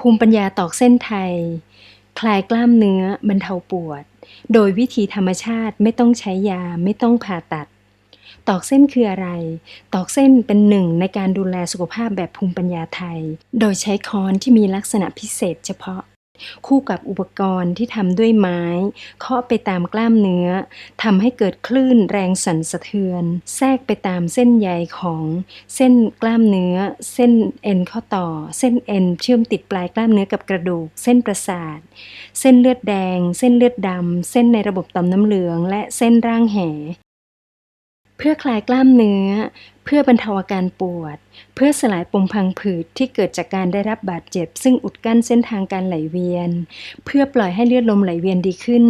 ภูมิปัญญาตอกเส้นไทย คลายกล้ามเนื้อบรรเทาปวด โดยวิธีธรรมชาติไม่ต้องใช้ยาไม่ต้องผ่าตัด ตอกเส้นคืออะไร ตอกเส้นเป็นหนึ่งในการดูแลสุขภาพแบบภูมิปัญญาไทย โดยใช้ค้อนที่มีลักษณะพิเศษเฉพาะ คู่กับอุปกรณ์ที่ทำด้วยไม้ เคาะไปตามกล้ามเนื้อทำให้เกิดคลื่นแรงสั่นสะเทือน แทรกไปตามเส้นใยของเส้นกล้ามเนื้อ เส้นเอ็นข้อต่อ เส้นเอ็นเชื่อมติดปลายกล้ามเนื้อกับกระดูก เส้นประสาท เส้นเลือดแดง เส้นเลือดดำ เส้นในระบบต่อมน้ำเหลือง และเส้นร่างแหเพื่อคลายกล้ามเนื้อ เพื่อบรรเทาอาการปวด เพื่อสลายปมพังผืดที่เกิดจากการได้รับบาดเจ็บ ซึ่งอุดกั้นเส้นทางการไหลเวียน เพื่อปล่อยให้เลือดลมไหลเวียนดีขึ้น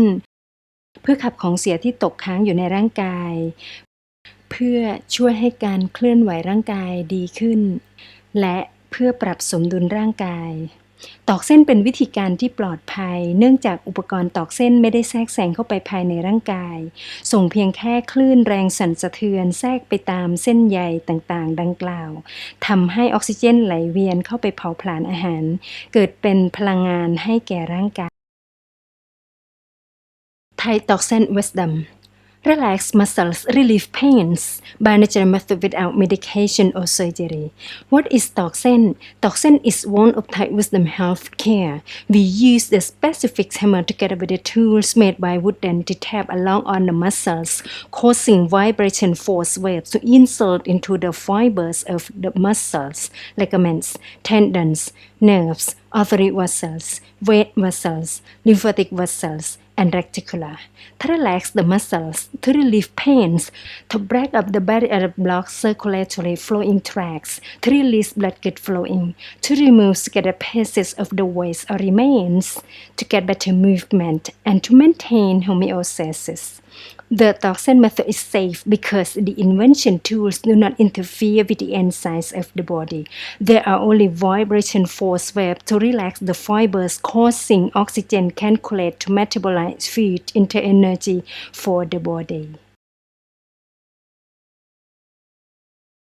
เพื่อขับของเสียที่ตกค้างอยู่ในร่างกาย เพื่อช่วยให้การเคลื่อนไหวร่างกายดีขึ้น และเพื่อปรับสมดุลร่างกาย ตอกเส้นเป็นวิธีการที่ปลอดภัย เนื่องจากอุปกรณ์ตอกเส้นไม่ได้แทรกแซงเข้าไปภายในร่างกาย ส่งเพียงแค่คลื่นแรงสั่นสะเทือน แทรกไปตามเส้นใยต่างๆ ดังกล่าวทำให้ออกซิเจนไหลเวียนเข้าไปเผาผลาญอาหาร เกิดเป็นพลังงานให้แก่ร่างกายไทยตอกเส้น wisdom Relax muscles, relieve pains by natural method without medication or surgery. What is toxin? Toxin is one of Thai wisdom health care. We use the specific hammer together with the tools made by wooden to tap along on the muscles, causing vibration force waves to insert into the fibers of the muscles, ligaments, tendons, nerves, artery vessels, vein vessels, lymphatic vessels, and reticular to relax the muscles, to relieve pains, to break up the barrier that blocks circulatory flowing tracts, to release blood get flowing, to remove scattered pieces of the waste or remains, to get better movement, and to maintain homeostasis. The toxin method is safe because the invention tools do not interfere with the enzymes of the body. There are only vibration force waves to relax the fibers, causing oxygen can collect to metabolize food into energy for the body.